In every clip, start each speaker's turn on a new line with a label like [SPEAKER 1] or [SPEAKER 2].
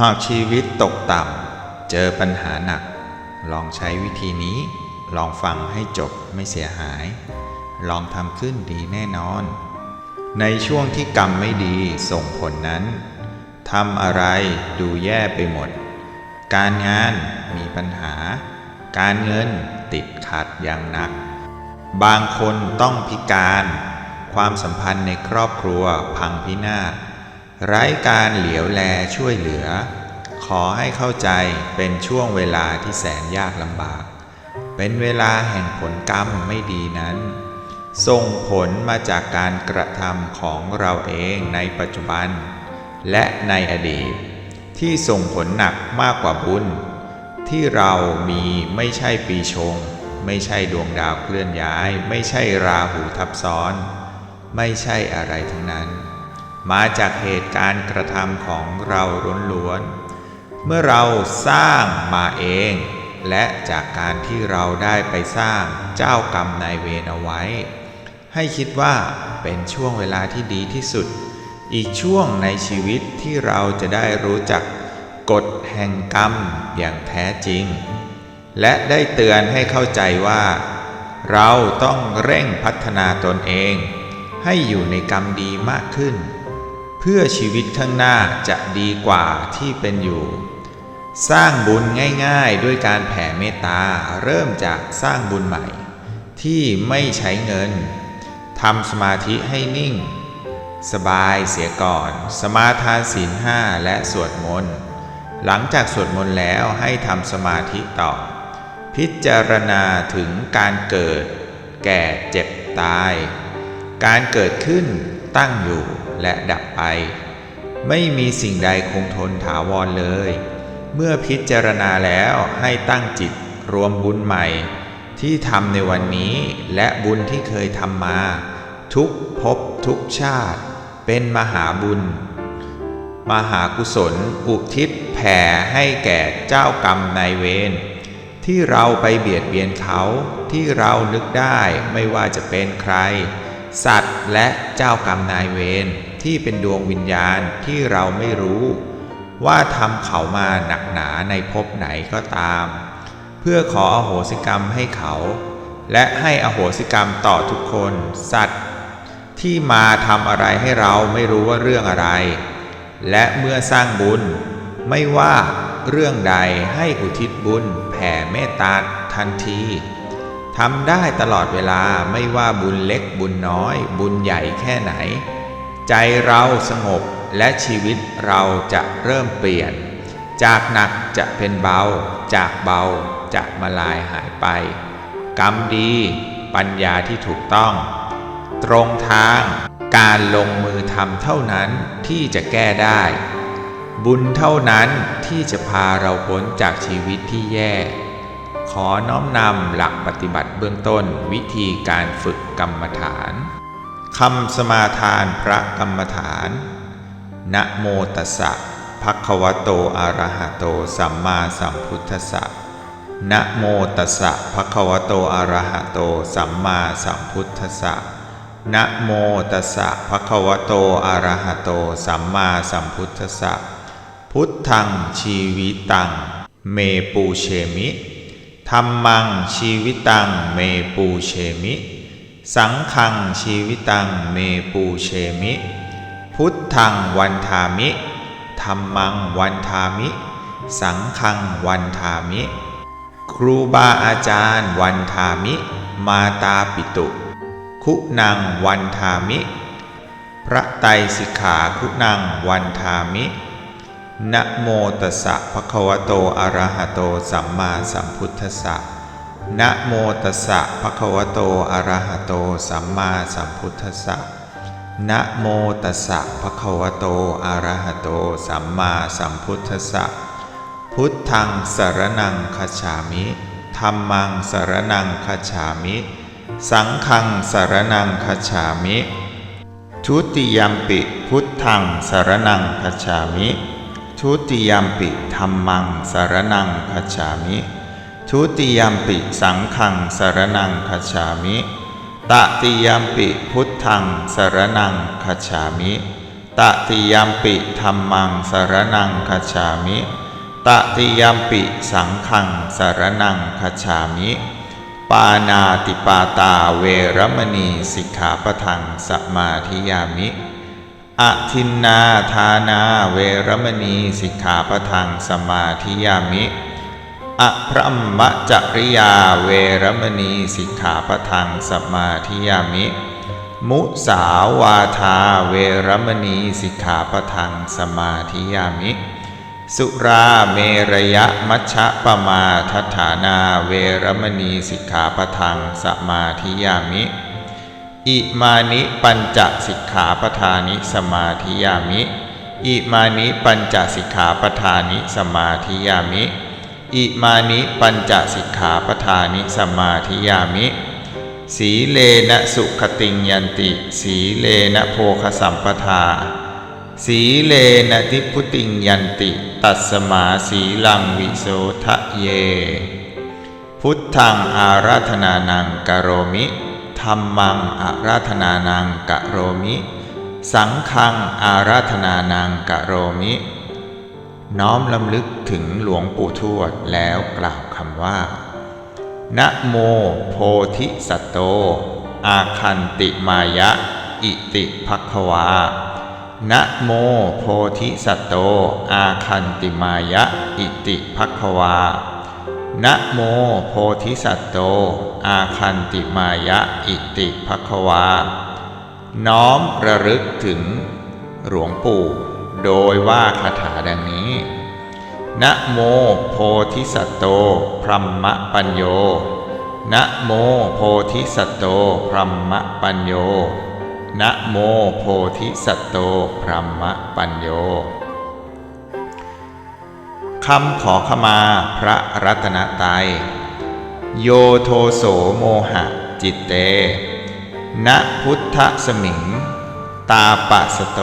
[SPEAKER 1] หากชีวิตตกต่ำ เจอปัญหาหนัก ลองใช้วิธีนี้ ลองฟังให้จบไม่เสียหาย ลองทำขึ้นดีแน่นอน ในช่วงที่กรรมไม่ดีส่งผลนั้นทำอะไรดูแย่ไปหมด การงานมีปัญหา การเงินติดขัดอย่างหนัก บางคนต้องพิการ ความสัมพันธ์ในครอบครัวพังพินาศ ไร้การเหลียวแลช่วยเหลือ ขอให้เข้าใจเป็นช่วงเวลาที่แสนยากลำบาก เป็นเวลาแห่งผลกรรมไม่ดีนั้น ส่งผลมาจากการกระทำของเราเองในปัจจุบัน และในอดีต ที่ส่งผลหนักมากกว่าบุญ ที่เรามีไม่ใช่ปีชง ไม่ใช่ดวงดาวเคลื่อนย้าย ไม่ใช่ราหูทับซ้อน ไม่ใช่อะไรทั้งนั้น มาจากเหตุการณ์กระทำของเราล้วนๆ เมื่อเราสร้างมาเอง และจากการที่เราได้ไปสร้างเจ้ากรรมนายเวรเอาไว้ ให้คิดว่าเป็นช่วงเวลาที่ดีที่สุด อีกช่วงในชีวิตที่เราจะได้รู้จักกฎแห่งกรรมอย่างแท้จริง และได้เตือนให้เข้าใจว่า เราต้องเร่งพัฒนาตนเอง ให้อยู่ในกรรมดีมากขึ้น พื่อชีวิตข้างหน้าจะดีกว่าที่เป็นอยู่ สร้างบุญง่ายๆ ด้วยการแผ่เมตตาเริ่มจากสร้างบุญใหม่ ที่ไม่ใช้เงินทำสมาธิให้นิ่ง สบายเสียก่อน สมาทานศีลห้าและสวดมนต์หลังจากสวดมนต์แล้วให้ทำสมาธิต่อ พิจารณาถึงการเกิด แก่เจ็บตาย การเกิดขึ้นตั้งอยู่ และดับไป ไม่มีสิ่งใดคงทนถาวรเลย เมื่อพิจารณาแล้วให้ตั้งจิตรวมบุญใหม่ ที่ทำในวันนี้และบุญที่เคยทำมา ทุกภพทุกชาติ เป็นมหาบุญ มหากุศลอุทิศแผ่ให้แก่เจ้ากรรมนายเวรที่เราไปเบียดเบียนเขาที่เรานึกได้ไม่ว่าจะเป็นใคร สัตว์และเจ้ากรรมนายเวร ที่เป็นดวงวิญญาณที่เราไม่รู้ ว่าทำเขามาหนักหนาในภพไหนก็ตาม เพื่อขออโหสิกรรมให้เขา และให้อโหสิกรรมต่อทุกคน สัตว์ ที่มาทำอะไรให้เราไม่รู้ว่าเรื่องอะไร และเมื่อสร้างบุญ ไม่ว่าเรื่องใดให้อุทิศบุญ แผ่เมตตาทันทีทำได้ตลอดเวลาไม่ว่าบุญเล็กบุญน้อย บุญใหญ่แค่ไหน ใจเราสงบและชีวิตเราจะเริ่มเปลี่ยน จากหนักจะเป็นเบา จากเบาจะมาลายหายไป กรรมดี ปัญญาที่ถูกต้อง ตรงทางการลงมือทำเท่านั้นที่จะแก้ได้ บุญเท่านั้นที่จะพาเราพ้นจากชีวิตที่แย่ ขอน้อมนำหลักปฏิบัติเบื้องต้นวิธีการฝึกกรรมฐาน คำสมาทานพระกรรมฐาน นะโมตัสสะภะคะวะโตอะระหะโต สัมมาสัมพุทธัสสะ นะโมตัสสะภะคะวะโตอะระหะโต สัมมาสัมพุทธัสสะ นะโมตัสสะภะคะวะโตอะระหะโต สัมมาสัมพุทธัสสะ พุทธังชีวิตัง เมปูเชมิธรรมังชีวิตัง เมปูเชมิ สังฆังชีวิตังเมปูเชมิ พุทธังวันทามิธรรมังวันทามิ สังฆังวันทามิ ครูบาอาจารย์วันทามิ มาตาปิตุ คุณังวันทามิ พระไตรสิกขาคุณังวันทามิ นะโมตัสสะภะคะวะโตอะระหะโตสัมมาสัมพุทธัสสะ นะโมตัสสะภะคะวะโต อะระหะโต สัมมาสัมพุทธัสสะนะโมตัสสะภะคะวะโต อะระหะโต สัมมาสัมพุทธัสสะ พุทธังสารนังคัจฉามิธรรมังสารนังคัจฉามิ สังฆังสารนังคัจฉามิ ทุติยัมปิพุทธังสารนังคัจฉามิ ทุติยัมปิธรรมังสารนังคัจฉามิ ทุติยมปิสังฆังสรนังคัจฉามิ ตติยมปิพุทธังสรนังคัจฉามิ ตติยมปิธรรมังสรนังคัจฉามิ ตติยมปิสังฆังสรนังคัจฉามิ ปานาติปาตาเวรมณีสิกขาปทังสมาธิยามิอทินนาทานาเวรมณีสิกขาปทังสมาธิยามิ อพระมะจริยาเวรมณีสิกขาปทังสมาธิยามิ มุสาวาทาเวรมณีสิกขาปทังสมาธิยามิ สุราเมรยมัชะปมาทัฐานาเวรมณีสิกขาปทังสมาธิยามิ อิมานิปัญจสิกขาปทานิสมาธิยามิ อิมานิปัญจสิกขาปทานิสมาธิยามิ อิมานิปัญจสิกขาปทานิสมาธิยามิ สีเลนะสุขติงยันติ สีเลนะโภคสัมปทา สีเลนะทิพุติงยันติ ตัสมาสีลังวิโสทะเย พุทธังอาราธนานังกะโรมิธรรมังอาราธนานังกะโรมิ สังฆังอาราธนานังกะโรมิ น้อมลำลึกถึงหลวงปู่ทวดแล้วกล่าวคำว่า นะโมโพธิสัตโต อาคันติมายะ อิติภัควา นะโมโพธิสัตโต อาคันติมายะ อิติภัควา นะโมโพธิสัตโต อาคันติมายะ อิติภัควา น้อมระลึกถึงหลวงปู่ โดยว่าคาถาดังนี้ นะโมโพธิสัตโตพรหมปัญโย นะโมโพธิสัตโตพรหมปัญโย นะโมโพธิสัตโตพรหมปัญโยคำขอขมาพระรัตนตรัย โยโทโสโมหะจิตเต นะพุทธสมิง ตาปะสโต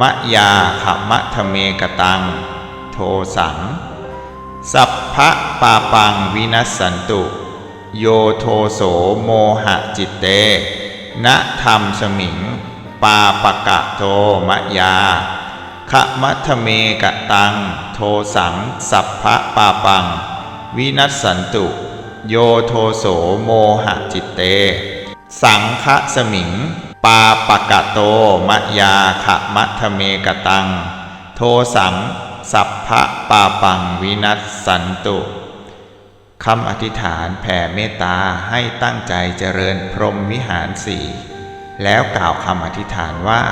[SPEAKER 1] มะยาขมะทะเมกตัง โทสัง สัพพะปาปังวินัสสันตุ โยโทโสโมหะจิตเตนะธรรมสมิง ปาปะกะโทมะยาขมัทเมกตัง โทสัง สัพพะปาปัง วินัสสันตุ โยโทโสโมหะจิตเต สังฆสมิง ปาปะกะโตมะยาขมัทเมกตัง โทสัง สัพพะปาปังวินัสสันตุคำอธิษฐานแผ่เมตตาให้ตั้งใจเจริญพรหมวิหารสี่แล้วกล่าวคำอธิษฐานว่า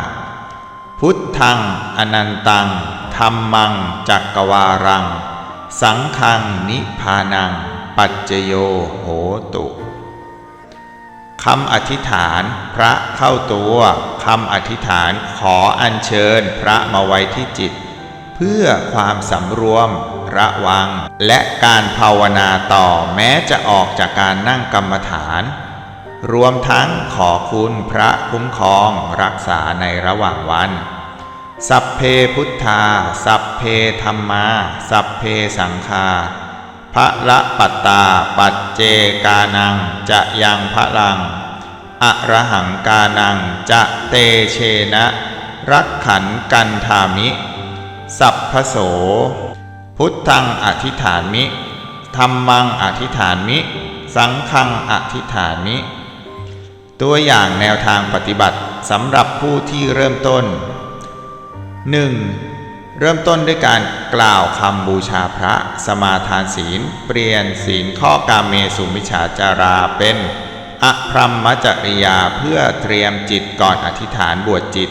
[SPEAKER 1] พุทธัง อนันตังธรรมัง จักกวารัง สังฆังนิพานัง ปัจจโยโหตุ คำอธิษฐานพระเข้าตัวคำอธิษฐานขออัญเชิญพระมาไว้ที่จิต เพื่อความสำรวม ระวัง และการภาวนาต่อแม้จะออกจากการนั่งกรรมฐาน รวมทั้งขอคุณพระคุ้มครองรักษาในระหว่างวัน สัพเพพุทธา สัพเพธรรมา สัพเพสังฆา พระละปัตตาปัจเจกานังจะยังพระลังอระหังกานังจะเตเชนะ รักขันกันธามิ สัพพโส พุทธังอธิฐานมิธรรมังอธิฐานมิ สังฆังอธิฐานมิ ตัวอย่างแนวทางปฏิบัติสำหรับผู้ที่เริ่มต้น 1. เริ่มต้นด้วยการกล่าวคำบูชาพระสมาทานศีล เปลี่ยนศีลข้อกาเมสุมิชาจาราเป็นอพรหมจริยาเพื่อเตรียมจิตก่อนอธิษฐานบวชจิต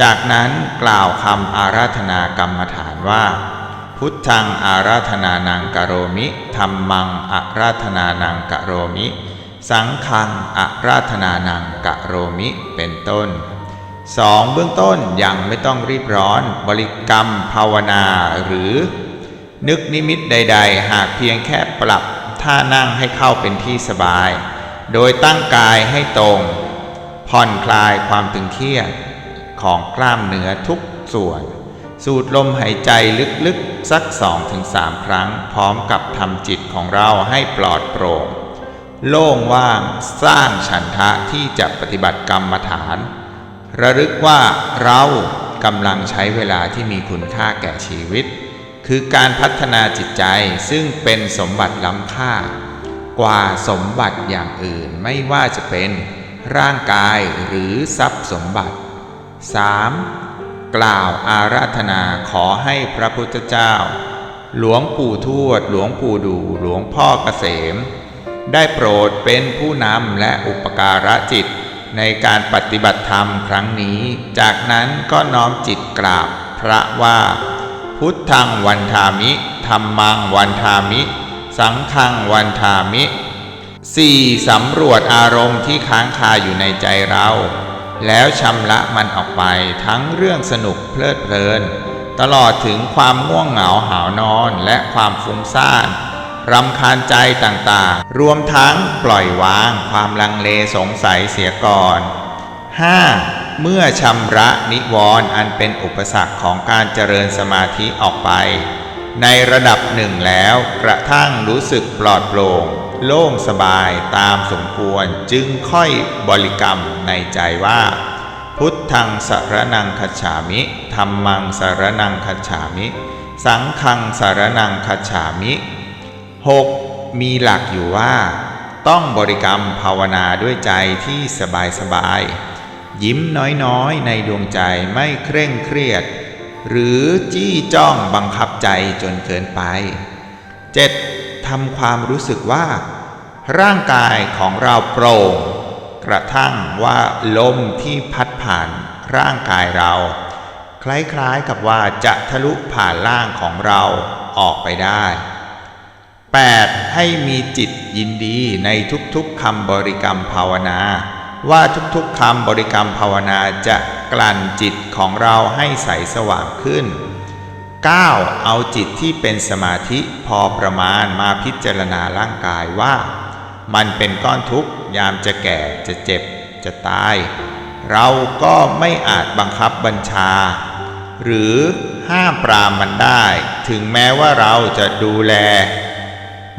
[SPEAKER 1] จากนั้นกล่าวคำอาราธนากรรมฐานว่า พุทธังอาราธนานังกะโรมิธรรมังอาราธนานังกะโรมิ สังฆังอาราธนานังกะโรมิเป็นต้น 2. เบื้องต้นยังไม่ต้องรีบร้อน บริกรรมภาวนาหรือ นึกนิมิตใด ๆ หากเพียงแค่ปรับท่านั่งให้เข้าเป็นที่สบาย โดยตั้งกายให้ตรง ผ่อนคลายความตึงเครียดของกล้ามเนื้อทุกส่วน สูดลมหายใจลึกๆ สัก 2-3 ครั้ง พร้อมกับทำจิตของเราให้ปลอดโปร่ง โล่งว่างสร้างฉันทะที่จะปฏิบัติกรรมฐาน ระลึกว่าเรากำลังใช้เวลาที่มีคุณค่าแก่ชีวิต คือการพัฒนาจิตใจซึ่งเป็นสมบัติล้ำค่า กว่าสมบัติอย่างอื่นไม่ว่าจะเป็นร่างกายหรือทรัพย์สมบัติ 3. กล่าวอาราธนาขอให้พระพุทธเจ้า หลวงปู่ทวด หลวงปู่ดู หลวงพ่อเกษม ได้โปรดเป็นผู้นำและอุปการะจิต ในการปฏิบัติธรรมครั้งนี้ จากนั้นก็น้อมจิตกราบพระว่า พุทธังวันทามิธรรมังวันทามิ สังฆังวันทามิ 4. สำรวจอารมณ์ที่ค้างคาอยู่ในใจเรา แล้วชำระมันออกไปทั้งเรื่องสนุกเพลิดเพลิน ตลอดถึงความง่วงเหงาหาวนอนและความฟุ้งซ่าน รำคาญใจต่างๆ รวมทั้งปล่อยวางความลังเลสงสัยเสียก่อน 5. เมื่อชำระนิวรณ์อันเป็นอุปสรรคของการเจริญสมาธิออกไป ในระดับหนึ่งแล้วกระทั่งรู้สึกปลอดโปร่ง โล่งสบายตามสมควรจึงค่อยบริกรรมในใจว่า พุทธังสารนังคัจฉามิธรรมังสารนังคัจฉามิ สังฆังสารนังคัจฉามิ 6. มีหลักอยู่ว่า ต้องบริกรรมภาวนาด้วยใจที่สบายสบายๆยิ้มน้อยๆ ในดวงใจไม่เคร่งเครียด หรือจี้จ้องบังคับใจจนเกินไป 7. ทำความรู้สึกว่า ร่างกายของเราโปร่ง กระทั่งว่าลมที่พัดผ่านร่างกายเรา คล้ายๆกับว่าจะทะลุผ่านร่างของเราออกไปได้ 8. ให้มีจิตยินดีในทุกๆคำบริกรรมภาวนา ว่าทุกๆคำบริกรรมภาวนาจะกลั่นจิตของเราให้ใสสว่างขึ้น 9. เอาจิตที่เป็นสมาธิพอประมาณมาพิจารณาร่างกายว่า มันเป็นก้อนทุกข์ยามจะแก่จะเจ็บจะตาย เราก็ไม่อาจบังคับบัญชา หรือห้ามปรามมันได้ ถึงแม้ว่าเราจะดูแล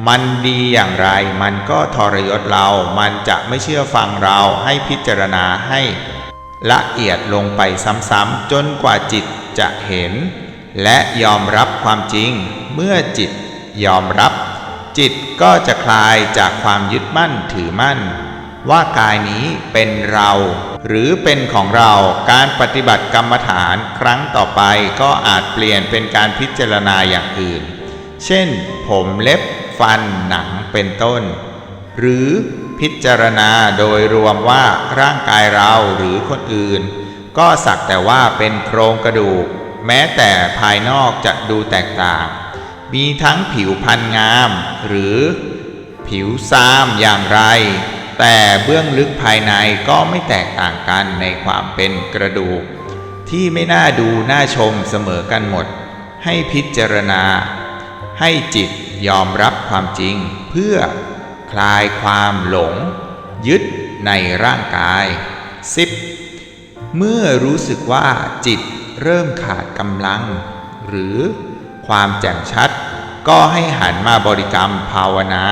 [SPEAKER 1] มันดีอย่างไร มันก็ทรยศเรา มันจะไม่เชื่อฟังเราให้พิจารณาให้ละเอียดลงไปซ้ำๆจนกว่าจิตจะเห็น และยอมรับความจริง เมื่อจิตยอมรับ จิตก็จะคลายจากความยึดมั่นถือมั่น ว่ากายนี้เป็นเรา หรือเป็นของเราการปฏิบัติกรรมฐานครั้งต่อไปก็อาจเปลี่ยนเป็นการพิจารณาอย่างอื่น เช่น ผมเล็บ ฟันหนังเป็นต้น หรือพิจารณาโดยรวมว่าร่างกายเราหรือคนอื่น ก็สักแต่ว่าเป็นโครงกระดูก แม้แต่ภายนอกจะดูแตกต่าง มีทั้งผิวพรรณงาม หรือผิวซามอย่างไร แต่เบื้องลึกภายในก็ไม่แตกต่างกันในความเป็นกระดูก ที่ไม่น่าดูน่าชมเสมอกันหมด ให้พิจารณา ให้จิตยอมรับความจริงเพื่อคลายความหลง ยึดในร่างกาย 10. เมื่อรู้สึกว่าจิตเริ่มขาดกำลัง หรือความแจ่มชัด ก็ให้หันมาบริกรรมภาวนา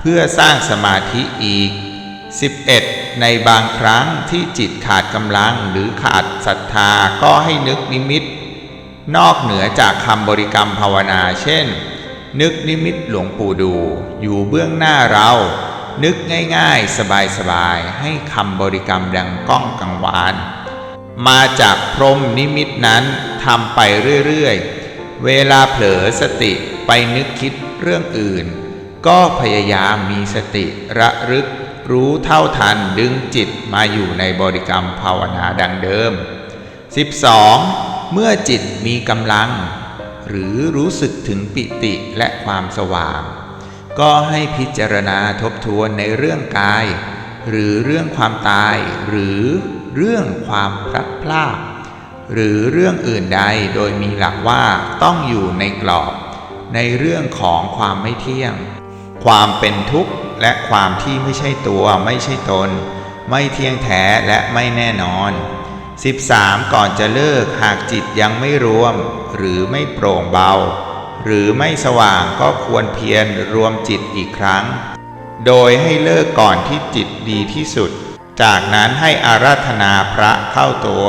[SPEAKER 1] เพื่อสร้างสมาธิอีก 11. ในบางครั้งที่จิตขาดกำลังหรือขาดศรัทธาก็ให้นึกนิมิต นอกเหนือจากคำบริกรรมภาวนาเช่น นึกนิมิตหลวงปู่ดู อยู่เบื้องหน้าเรา นึกง่ายๆ สบายๆ ให้คำบริกรรมดังก้องกังวาน มาจากพรมนิมิตนั้นทำไปเรื่อยๆ เวลาเผลอสติไปนึกคิดเรื่องอื่น ก็พยายามมีสติระลึกรู้เท่าทันดึงจิตมาอยู่ในบริกรรมภาวนาดังเดิม 12. เมื่อจิตมีกำลัง หรือรู้สึกถึงปิติและความสว่าง ก็ให้พิจารณาทบทวนในเรื่องกาย หรือเรื่องความตาย หรือเรื่องความพลัดพรากหรือเรื่องอื่นใดโดยมีหลักว่าต้องอยู่ในกรอบ ในเรื่องของความไม่เที่ยง ความเป็นทุกข์และความที่ไม่ใช่ตัวไม่ใช่ตน ไม่เที่ยงแท้และไม่แน่นอน 13. ก่อนจะเลิกหากจิตยังไม่รวม หรือไม่โปร่งเบา หรือไม่สว่างก็ควรเพียรรวมจิตอีกครั้ง โดยให้เลิกก่อนที่จิตดีที่สุด จากนั้นให้อาราธนาพระเข้าตัว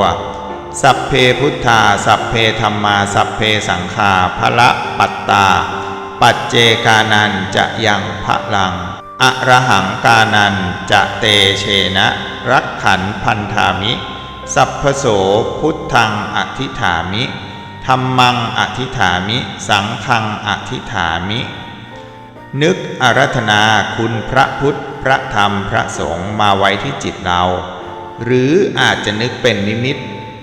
[SPEAKER 1] สัพเพพุทธา สัพเพธรรมา สัพเพสังฆาพระปัตตา ปัจเจกานันจะยังพระลังอระหังกานันจะเตเชนะ รักขันพันธามิ สัพพโสพุทธังอธิฐามิธรรมังอธิฐามิ สังฆังอธิฐามิ นึกอารัธนาคุณพระพุทธ พระธรรมพระสงฆ์มาไว้ที่จิตเรา หรืออาจจะนึกเป็นนิมิต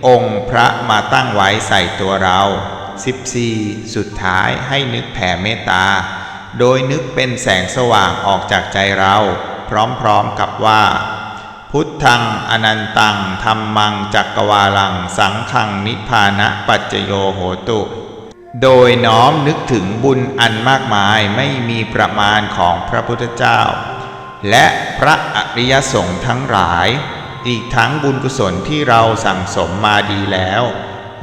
[SPEAKER 1] องค์พระมาตั้งไว้ใส่ตัวเรา 14. สุดท้ายให้นึกแผ่เมตตา โดยนึกเป็นแสงสว่างออกจากใจเรา พร้อมๆกับว่า พุทธังอนันตังธรรมังจักกวาลัง สังขังนิพพานะปัจจโยโหตุ โดยน้อมนึกถึงบุญอันมากมายไม่มีประมาณของพระพุทธเจ้า และพระอริยสงฆ์ทั้งหลาย อีกทั้งบุญกุศลที่เราสั่งสมมาดีแล้ว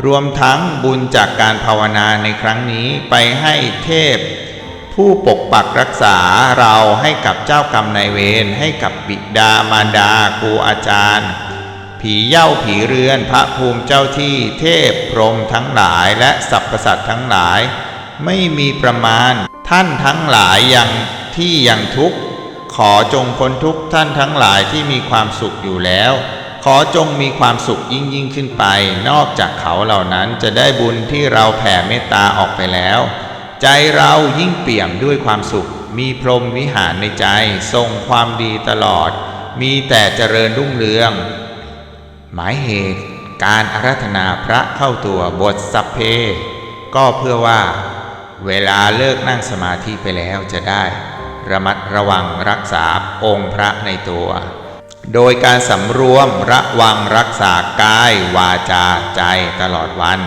[SPEAKER 1] รวมทั้งบุญจากการภาวนาในครั้งนี้ไปให้เทพ ผู้ปกปักรักษาเราให้กับเจ้ากรรมนายเวรให้กับบิดามารดาครูอาจารย์ ผีเย้าผีเรือนพระภูมิเจ้าที่เทพพรหมทั้งหลายและสรรพสัตว์ทั้งหลาย ไม่มีประมาณท่านทั้งหลายยังที่ยังทุกข์ ขอจงพ้นทุกข์ท่านทั้งหลายที่มีความสุขอยู่แล้ว ขอจงมีความสุขยิ่งยิ่งขึ้นไป นอกจากเขาเหล่านั้นจะได้บุญที่เราแผ่เมตตาออกไปแล้ว ใจเรายิ่งเปี่ยมด้วยความสุข มีพรหมวิหารในใจ ทรงความดีตลอด มีแต่เจริญรุ่งเรือง หมายเหตุการอารัธนาพระเข้าตัวบทสัพเพ ก็เพื่อว่า เวลาเลิกนั่งสมาธิไปแล้วจะได้ ระมัดระวังรักษาองค์พระในตัว โดยการสำรวมระวังรักษากายวาจาใจตลอดวัน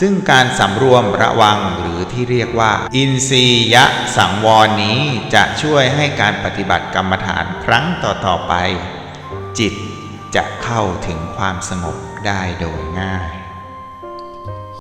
[SPEAKER 1] ซึ่งการสำรวมระวังหรือที่เรียกว่า อินทรียะสังวรนี้จะช่วยให้การปฏิบัติกรรมฐานครั้งต่อๆไป จิตจะเข้าถึงความสงบได้โดยง่าย